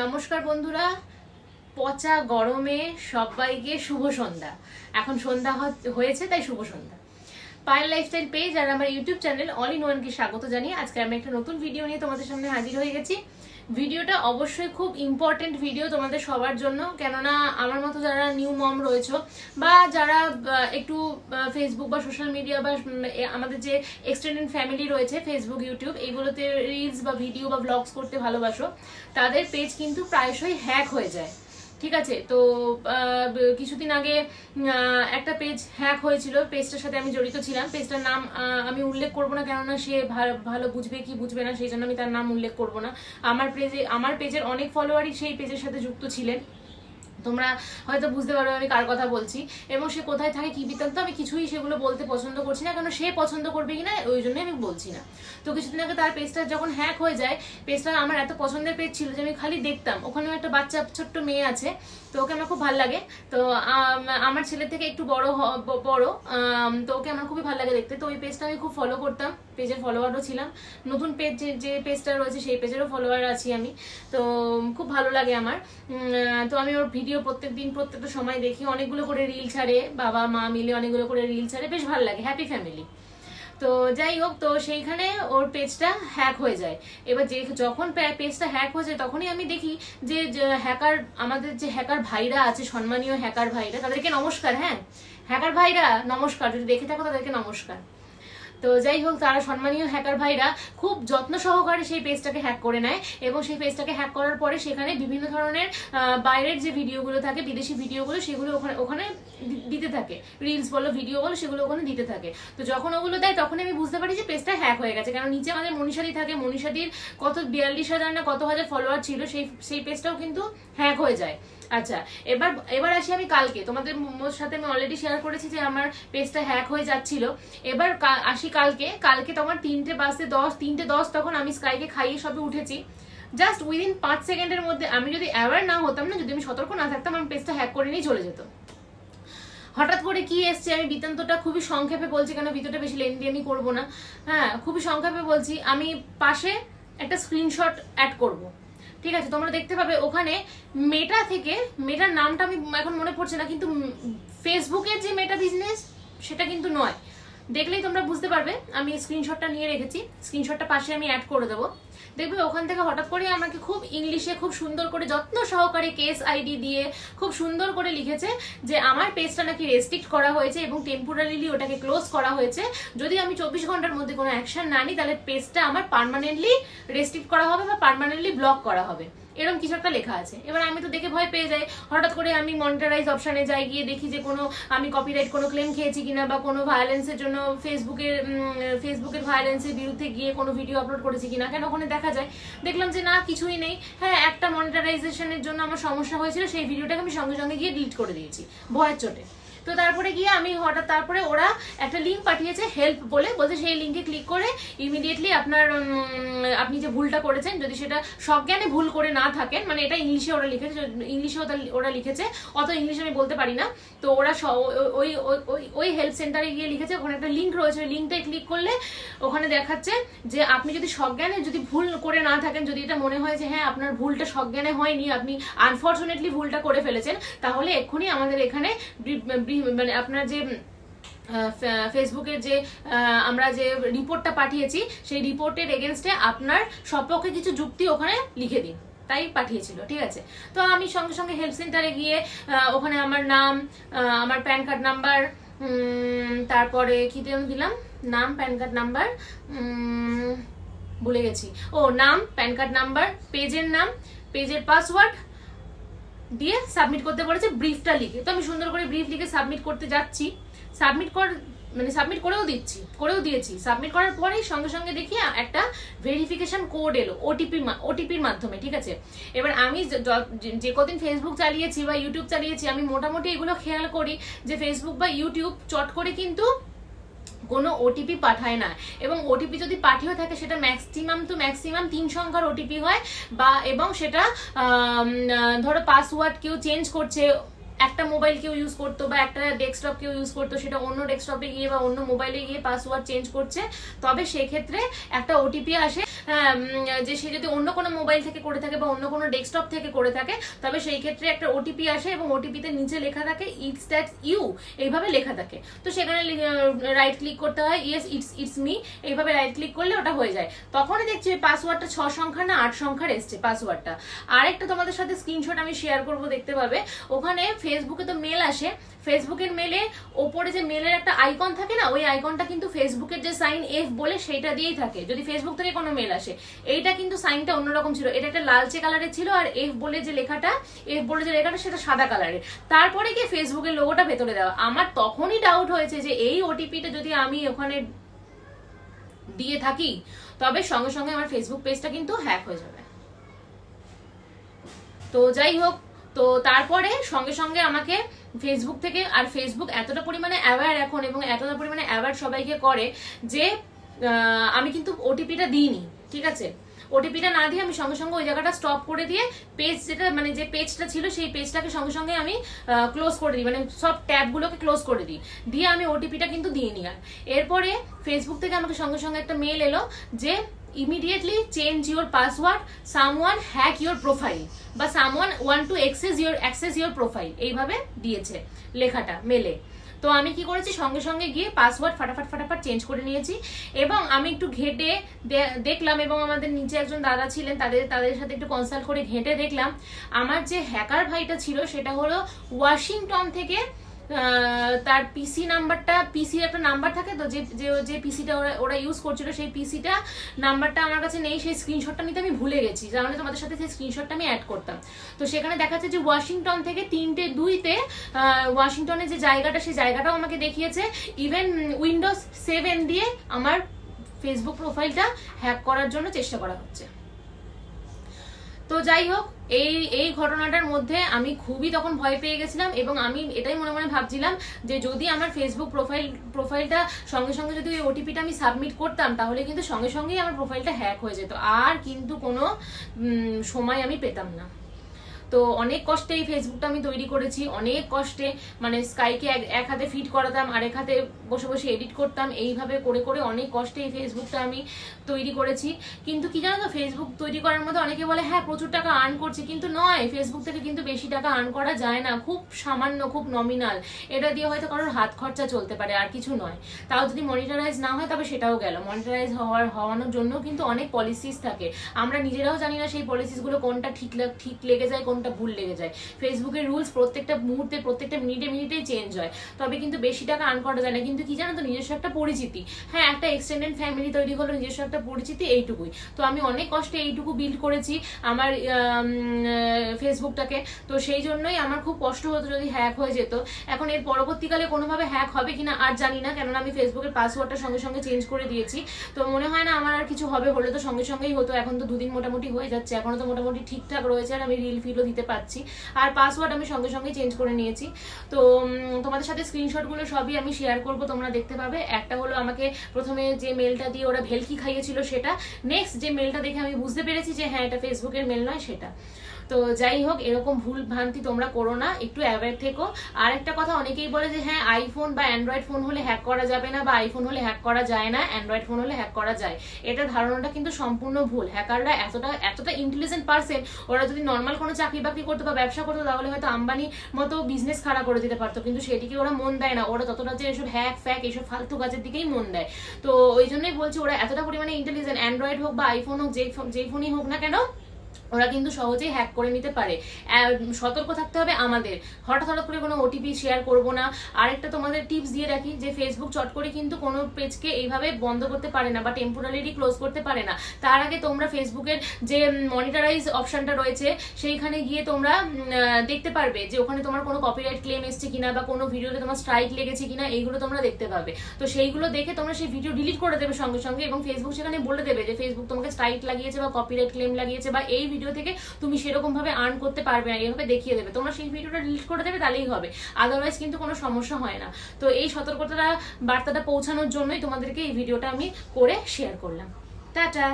নমস্কার বন্ধুরা। পচা গরমে সবাইকে শুভ সন্ধ্যা। এখন সন্ধ্যা হয়েছে, তাই শুভ সন্ধ্যা। পায়েল লাইফস্টাইল পেজ আর আমার ইউটিউব চ্যানেল অল ইন ওয়ানকে স্বাগত জানিয়ে আজকে আমি একটা নতুন ভিডিও নিয়ে তোমাদের সামনে হাজির হয়ে গেছি। ভিডিওটা অবশ্যই খুব ইম্পর্টেন্ট ভিডিও তোমাদের সবার জন্য। কেননা আমার মতো যারা নিউ মম রয়েছে বা যারা একটু ফেসবুক বা সোশ্যাল মিডিয়া বা আমাদের যে এক্সটেন্ডেড ফ্যামিলি রয়েছে ফেসবুক ইউটিউব এইগুলোতে রিলস বা ভিডিও বা ব্লগস করতে ভালোবাসো, তাদের পেজ কিন্তু প্রায়শই হ্যাক হয়ে যায়। ঠিক আছে? তো কিছুদিন আগে একটা পেজ হ্যাক হয়েছিল। পেজটার সাথে আমি জড়িত ছিলাম। পেজটার নাম আমি উল্লেখ করব না কেননা সে ভালো বুঝবে কি বুঝবে না, সেই জন্য আমি তার নাম উল্লেখ করব না। আমার পেজে আমার পেজের অনেক ফলোয়ারই সেই পেজের সাথে যুক্ত ছিলেন। তোমরা হয়তো বুঝতে পারবে আমি কার কথা বলছি। এবং সে কোথায় থাকে, কি বৃত্তান্ত, আমি কিছুই সেগুলো বলতে পছন্দ করছি না, কেন সে পছন্দ করবে কিনা, ওই জন্য আমি বলছি না। তো কিছুদিন আগে তার পেজটা যখন হ্যাক হয়ে যায় পেজটা আমার এত পছন্দের পেজ ছিল যে আমি খালি দেখতাম। ওখানে একটা বাচ্চা, ছোট্ট মেয়ে আছে তো ওকে আমার খুব ভালো লাগে। তো আমার ছেলে থেকে একটু বড় বড়। তো ওকে আমার খুবই ভালো লাগে দেখতে। তো ওই পেজটা আমি খুব ফলো করতাম। পেজের ফলোয়ারও ছিলাম। নতুন পেজ যে পেজটা রয়েছে সেই পেজেরও ফলোয়ার আছি আমি। তো, খুব ভালো লাগে আমার। তো আমি ওর ভিডিও প্রত্যেক দিন, প্রত্যেকটা সময় দেখি। অনেকগুলো করে রিল ছাড়ে। বাবা, মা মিলে অনেকগুলো করে রিল ছাড়ে। বেশ ভালো লাগে। হ্যাপি ফ্যামিলি তো যাই হোক, তো সেইখানে ওর পেজটা হ্যাক হয়ে যায়। এবার যে যখন পেজটা হ্যাক হয়ে যায়, তখনই আমি দেখি যে হ্যাকার আমাদের যে হ্যাকার ভাইরা আছে, সম্মানীয় হ্যাকার ভাইরা, তাদেরকে নমস্কার হ্যাঁ? হ্যাকার ভাইরা, নমস্কার। যদি দেখে থাকো, তাদেরকে নমস্কার। তো যাই হোক, তারা সম্মানীয় হ্যাকার ভাইরা খুব যত্ন সহকারে সেই পেজটাকে হ্যাক করে নেয় এবং সেই পেজটাকে হ্যাক করার পরে সেখানে বিভিন্ন ধরনের বাইরের যে ভিডিওগুলো থাকে, বিদেশি ভিডিওগুলো সেগুলো ওখানে ওখানে দিতে থাকে। রিলস বলো ভিডিও বলো, সেগুলো ওখানে দিতে থাকে। তো যখন ওগুলো দেয়, তখন আমি বুঝতে পারি যে পেজটা হ্যাক হয়ে গেছে। কারণ নিচে আমাদের মনীষাদি থাকে, মনীষাদির কত বিয়াল্লিশ হাজার না কত হাজার ফলোয়ার ছিল, সেই সেই পেজটাও কিন্তু হ্যাক হয়ে যায়। আচ্ছা এবার এবার আসি আমি কালকে। তোমাদের সাথে আমি অলরেডি শেয়ার করেছি যে আমার পেজটা হ্যাক হয়ে যাচ্ছিল। এবার আসি কালকে। কালকে তোমার তিনটে বাজতে দশ, তিনটে দশ তখন আমি স্কাইকে খাইয়ে সবে উঠেছি। জাস্ট উইদিন পাঁচ সেকেন্ডের মধ্যে আমি যদি অ্যাওয়ার না হতাম না, যদি আমি সতর্ক না থাকতাম, আমার পেজটা হ্যাক করে নিয়ে চলে যেত। হঠাৎ করে কি এসছে, আমি বৃত্তান্তটা খুবই সংক্ষেপে বলছি, কেন ভিডিওটা বেশি লেন্দি আমি করব না। হ্যাঁ খুবই সংক্ষেপে বলছি, আমি পাশে একটা স্ক্রিনশট অ্যাড করব। ঠিক আছে, তোমরা দেখতে পাবে ওখানে মেটা থেকে, মেটার নামটা আমি এখন মনে পড়ছে না, কিন্তু ফেসবুকের যে মেটা বিজনেস সেটা কিন্তু নয়। দেখলেই তোমরা বুঝতে পারবে, আমি স্ক্রিনশটটা নিয়ে রেখেছি স্ক্রিনশটটা পাশে আমি অ্যাড করে দেবো। দেখবে ওখান থেকে হঠাৎ করে আমাকে খুব ইংলিশে খুব সুন্দর করে যত্ন সহকারে কেস আইডি দিয়ে খুব সুন্দর করে লিখেছে যে আমার পেজটা নাকি রেস্ট্রিক্ট করা হয়েছে এবং টেম্পোরারিলি ওটাকে ক্লোজ করা হয়েছে। যদি আমি চব্বিশ ঘণ্টার মধ্যে কোনো অ্যাকশন না নিই, তাহলে পেজটা আমার পার্মানেন্টলি রেস্ট্রিক্ট করা হবে বা পার্মানেন্টলি ব্লক করা হবে। এরকম কিছু একটা লেখা আছে। এবার আমি তো দেখে ভয় পেয়ে যাই। হঠাৎ করে আমি মনিটারাইজ অপশানে যাই, গিয়ে দেখি যে কোনো, আমি কপিরাইট কোনো ক্লেম খেয়েছি কিনা বা কোনো ভায়োলেন্সের জন্য ফেসবুকের ফেসবুকের ভায়োলেন্সের বিরুদ্ধে গিয়ে কোনো ভিডিও আপলোড করেছি কিনা। কেন ওখানে দেখা যায়। দেখলাম যে না, কিছুই নেই। হ্যাঁ একটা মনিটারাইজেশনের জন্য আমার সমস্যা হয়েছিল, সেই ভিডিওটাকে আমি সঙ্গে সঙ্গে গিয়ে ডিলিট করে দিয়েছি, ভয়ের চোটে। তো তারপরে গিয়ে আমি হঠাৎ তারপরে ওরা একটা লিঙ্ক পাঠিয়েছে হেল্প বলে। বলছে সেই লিঙ্কে ক্লিক করে ইমিডিয়েটলি আপনার আপনি যে ভুলটা করেছেন, যদি সেটা সজ্ঞানে ভুল করে না থাকেন মানে এটা ইংলিশে ওরা লিখেছে, ইংলিশে ওরা লিখেছে, অত ইংলিশ আমি বলতে পারি না। তো ওরা ওই, ওই- হেল্প সেন্টারে গিয়ে লিখেছে, ওখানে একটা লিঙ্ক রয়েছে, ওই লিঙ্কটায় ক্লিক করলে ওখানে দেখাচ্ছে যে আপনি যদি সজ্ঞানে যদি ভুল করে না থাকেন, যদি এটা মনে হয় যে হ্যাঁ আপনার ভুলটা সজ্ঞানে হয়নি, আপনি আনফর্চুনেটলি ভুলটা করে ফেলেছেন, তাহলে এক্ষুনি আমাদের এখানে মানে আপনার যে ফেসবুকের যে আমরা যে রিপোর্টটা পাঠিয়েছি, সেই রিপোর্টের এগেনস্টে আপনার সপক্ষে কিছু যুক্তি ওখানে লিখে দিন। তাই পাঠিয়েছিল, ঠিক আছে? তো আমি সঙ্গে সঙ্গে হেল্প সেন্টারে গিয়ে ওখানে আমার নাম আমার প্যান কার্ড নাম্বার তারপরে কি দিলাম? নাম প্যান কার্ড নাম্বার ভুলে গেছি। ও, নাম প্যান কার্ড নাম্বার পেজের নাম পেজের পাসওয়ার্ড দিয়ে সাবমিট করতে বলেছে ব্রিফটা লিখে। তো আমি সুন্দর করে ব্রিফ লিখে সাবমিট করতে যাচ্ছি। সাবমিট কর মানে সাবমিট করেও দিচ্ছি, করেও দিয়েছি। সাবমিট করার পরেই সঙ্গে সঙ্গে দেখি একটা ভেরিফিকেশন কোড এলো ওটিপি ওটিপির মাধ্যমে, ঠিক আছে? এবার আমি য- কদিন ফেসবুক চালিয়েছি বা ইউটিউব চালিয়েছি, আমি মোটামুটি এগুলো খেয়াল করি যে ফেসবুক বা ইউটিউব চট করে কিন্তু কোনো ওটিপি পাঠায় না। এবং ওটিপি যদি পাঠিয়েও থাকে, সেটা ম্যাক্সিমাম তো ম্যাক্সিমাম তিন সংখ্যার ওটিপি হয় বা এবং সেটা ধরো পাসওয়ার্ড কেউ চেঞ্জ করছে একটা মোবাইল কেউ ইউজ করতো বা একটা ডেস্কটপ কেউ ইউজ করতো, সেটা অন্য ডেস্কটপে গিয়ে বা অন্য মোবাইলে গিয়ে পাসওয়ার্ড চেঞ্জ করছে, তবে সেক্ষেত্রে একটা ওটিপি আসে যে সে যদি অন্য কোনো মোবাইল থেকে করে থাকে বা অন্য কোনো ডেস্কটপ থেকে করে থাকে, তবে সেই ক্ষেত্রে একটা ওটিপি আসে এবং ওটিপিতে নিচে লেখা থাকে ইটস দ্যাট ইউ এইভাবে লেখা থাকে। তো সেখানে রাইট ক্লিক করতে হয় ইয়েস ইটস ইটস মি এইভাবে রাইট ক্লিক করলে ওটা হয়ে যায়। তখনই দেখছি পাসওয়ার্ডটা ছ সংখ্যা না আট সংখ্যার এসছে পাসওয়ার্ডটা আরেকটা তোমাদের সাথে স্ক্রিনশট আমি শেয়ার করব, দেখতে পাবে। ওখানে ফেসবুকে তো মেল আসে। ফেসবুকের মেলে ওপরে যে মেলের একটা আইকন থাকে না, ওই আইকনটা কিন্তু ফেসবুকের যে সাইন এফ বলে সেটা দিয়েই থাকে। যদি ফেসবুক থেকে কোনো মেল আসে, এইটা কিন্তু সাইনটা অন্যরকম ছিল। এটা একটা লালচে কালারের ছিল আর এফ বলে যে লেখাটা এফ বলে যে লেখাটা সেটা সাদা কালারের তারপরে গিয়ে ফেসবুকের লোগোটা ভেতরে দেওয়া। আমার তখনই ডাউট হয়েছে যে এই ওটিপিটা যদি আমি ওখানে দিয়ে থাকি, তবে সঙ্গে সঙ্গে আমার ফেসবুক পেজটা কিন্তু হ্যাক হয়ে যাবে। তো যাই হোক তো তারপরে সঙ্গে সঙ্গে আমাকে ফেসবুক থেকে আর ফেসবুক এতটা পরিমাণে অ্যাওয়ার এখন এবং এতটা পরিমাণে অ্যাওয়ার সবাইকে করে যে আমি কিন্তু ওটিপিটা দিইনি, ঠিক আছে? ওটিপিটা না দিয়ে আমি সঙ্গে সঙ্গে ওই জায়গাটা স্টপ করে দিয়ে পেজ যেটা মানে যে পেজটা ছিল সেই পেজটাকে সঙ্গে সঙ্গে আমি ক্লোজ করে দিই মানে সব ট্যাবগুলোকে ক্লোজ করে দিই। দিয়ে আমি ওটিপিটা কিন্তু দিইনি আর। এরপরে ফেসবুক থেকে আমাকে সঙ্গে সঙ্গে একটা মেল এলো যে immediately change your password someone hack your profile বা someone want to access your access your profile এইভাবে দিয়েছে লেখাটা, মেলে। তো আমি কি করেছি, সঙ্গে সঙ্গে গিয়ে পাসওয়ার্ড ফাটাফাট ফাটাফাট চেঞ্জ করে নিয়েছি এবং আমি একটু ঘেটে দেখলাম এবং আমাদের নিচে একজন দাদা ছিলেন, তাদের তাদের সাথে একটু কনসাল্ট করে ঘেটে দেখলাম। আমার যে হ্যাকার ভাইটা ছিল, সেটা হলো ওয়াশিংটন থেকে তার পিসি নাম্বারটা পিসি একটা নাম্বার থাকে তো, যে যে পিসিটা ওরা ওরা ইউজ করছিল সেই পিসিটা নাম্বারটা আমার কাছে নেই, সেই স্ক্রিনশটটা নিতে আমি ভুলে গেছি। তাহলে তোমাদের সাথে সেই স্ক্রিনশটটা আমি অ্যাড করতাম। তো সেখানে দেখা যাচ্ছে যে ওয়াশিংটন থেকে তিনটে দুইতে ওয়াশিংটনের যে জায়গাটা, সেই জায়গাটাও আমাকে দেখিয়েছে। ইভেন উইন্ডোজ সেভেন দিয়ে আমার ফেসবুক প্রোফাইলটা হ্যাক করার জন্য চেষ্টা করা হচ্ছে। তো যাই হোক, এই এই ঘটনাটার মধ্যে আমি খুবই তখন ভয় পেয়ে গেছিলাম এবং আমি এটাই মনে মনে ভাবছিলাম যে যদি আমার ফেসবুক প্রোফাইল প্রোফাইলটা সঙ্গে সঙ্গে যদি ওই ওটিপিটা আমি সাবমিট করতাম, তাহলে কিন্তু সঙ্গে সঙ্গেই আমার প্রোফাইলটা হ্যাক হয়ে যেত। আর কিন্তু কোনো সময় আমি পেতাম না। তো অনেক কষ্টে এই ফেসবুকটা আমি তৈরি করেছি, অনেক কষ্টে মানে স্কাইকে এক- হাতে ফিট করাতাম আর এক হাতে বসে বসে এডিট করতাম, এইভাবে করে করে অনেক কষ্টে এই ফেসবুকটা আমি তৈরি করেছি। কিন্তু কি জানো তো ফেসবুক তৈরি করার মধ্যে অনেকে বলে হ্যাঁ প্রচুর টাকা আর্ন করছি। কিন্তু নয় ফেসবুক থেকে কিন্তু বেশি টাকা আর্ন করা যায় না। খুব সামান্য, খুব নমিনাল এটা দিয়ে হয়তো কারোর হাত খরচা চলতে পারে, আর কিছু নয়। তাও যদি মনিটারাইজ না হয়, তবে সেটাও গেল। মনিটারাইজ হওয়ার, হওয়ানোর জন্য কিন্তু অনেক পলিসিস থাকে। আমরা নিজেরাও জানি না সেই পলিসিসগুলো কোনটা ঠিক ঠিক লেগে যায় কোনটা ভুল লেগে যায়। ফেসবুকের রুলস প্রত্যেকটা মুহূর্তে, প্রত্যেকটা মিনিটে মিনিটেই চেঞ্জ হয়। তবে কিন্তু বেশি টাকা আর্ন করা যায় না। কিন্তু কি জানো তো, নিজস্ব একটা পরিচিতি। হ্যাঁ একটা এক্সটেন্ডেড ফ্যামিলি তৈরি হলো নিজস্ব একটা পরিচিতি এইটুকুই। তো আমি অনেক কষ্টে এইটুকু বিল্ড করেছি আমার ফেসবুকটাকে তো সেই জন্যই আমার খুব কষ্ট হতো যদি হ্যাক হয়ে যেত। এখন এর পরবর্তীকালে কোনোভাবে হ্যাক হবে কিনা আর জানি না। কেননা আমি ফেসবুকের পাসওয়ার্ডটা সঙ্গে সঙ্গে চেঞ্জ করে দিয়েছি। তো মনে হয় না আমার আর কিছু হবে হলে তো সঙ্গে সঙ্গেই হতো। এখন তো দুদিন মোটামুটি হয়ে যাচ্ছে। এখনও তো মোটামুটি ঠিকঠাক রয়েছে আর আমি রিল ফিলও দিতে পারছি। আর পাসওয়ার্ড আমি সঙ্গে সঙ্গে চেঞ্জ করে নিয়েছি। তো তোমাদের সাথে স্ক্রিনশটগুলো সবই আমি শেয়ার করব, তোমরা দেখতে পাবে। একটা হলো আমাকে প্রথমে যে মেলটা দিয়ে ওরা ভেলকি খাইয়েছিল সেটা নেক্সট যে মেলটা দেখে আমি বুঝতে পেরেছি যে হ্যাঁ এটা ফেসবুকের মেল নয়, সেটা। তো যাই হোক, এরকম ভুল ভ্রান্তি তোমরা করো না, একটু অ্যাওয়ার থেকো। আর একটা কথা, অনেকেই বলে যে হ্যাঁ আইফোন বা অ্যান্ড্রয়েড ফোন হলে হ্যাক করা যাবে না, বা আইফোন হলে হ্যাক করা যায় না অ্যান্ড্রয়েড ফোন হলে হ্যাক করা যায়। এটা ধারণাটা কিন্তু সম্পূর্ণ ভুল। হ্যাকাররা এতটা এতটা ইন্টেলিজেন্ট পারসন ওরা যদি নর্মাল কোনো চাকরি বাকরি করতো বা ব্যবসা করতো, তাহলে হয়তো আম্বানি মতো বিজনেস খাড়া করে দিতে পারতো। কিন্তু সেদিকে ওরা মন দেয় না। ওরা ততটা যে এসব হ্যাক ফ্যাক এইসব ফালতু কাজের দিকেই মন দেয়। তো ওই জন্যই বলছি, ওরা এতটা পরিমাণে ইন্টেলিজেন্ট অ্যান্ড্রয়েড হোক বা আইফোন হোক যে যেই ফোনই হোক না কেন ওরা কিন্তু সহজেই হ্যাক করে নিতে পারে। সতর্ক থাকতে হবে আমাদের। হঠাৎ হঠাৎ করে কোনো ওটিপি শেয়ার করব না। আরেকটা তোমাদের টিপস দিয়ে রাখি যে ফেসবুক চট করে কিন্তু কোনো পেজকে এইভাবে বন্ধ করতে পারে না বা টেম্পোরারিলি ক্লোজ করতে পারে না। তার আগে তোমরা ফেসবুকের যে মনিটারাইজ অপশনটা রয়েছে, সেইখানে গিয়ে তোমরা দেখতে পারবে যে, ওখানে তোমার কোনো কপিরাইট ক্লেম এসছে কিনা বা কোনো ভিডিওতে তোমার স্ট্রাইক লেগেছে কিনা, এইগুলো তোমরা দেখতে পাবে। তো সেইগুলো দেখে তোমরা সেই ভিডিও ডিলিট করে দেবে সঙ্গে সঙ্গে এবং ফেসবুক সেখানে বলে দেবে যে ফেসবুক তোমাকে স্ট্রাইক লাগিয়েছে বা কপিরাইট ক্লেম লাগিয়েছে বা এই ভিডিও থেকে তুমি সেরকমভাবে আর্ন করতে পারবে না, এইভাবে দেখিয়ে দেবে। তোমরা সেই ভিডিওটা ডিলিট করে দেবে, তাহলেই হবে। আদারওয়াইজ কিন্তু কোনো সমস্যা হয় না। তো এই সতর্কতাটা, বার্তাটা পৌঁছানোর জন্যই তোমাদেরকে এই ভিডিওটা আমি করে শেয়ার করলাম। টাটা!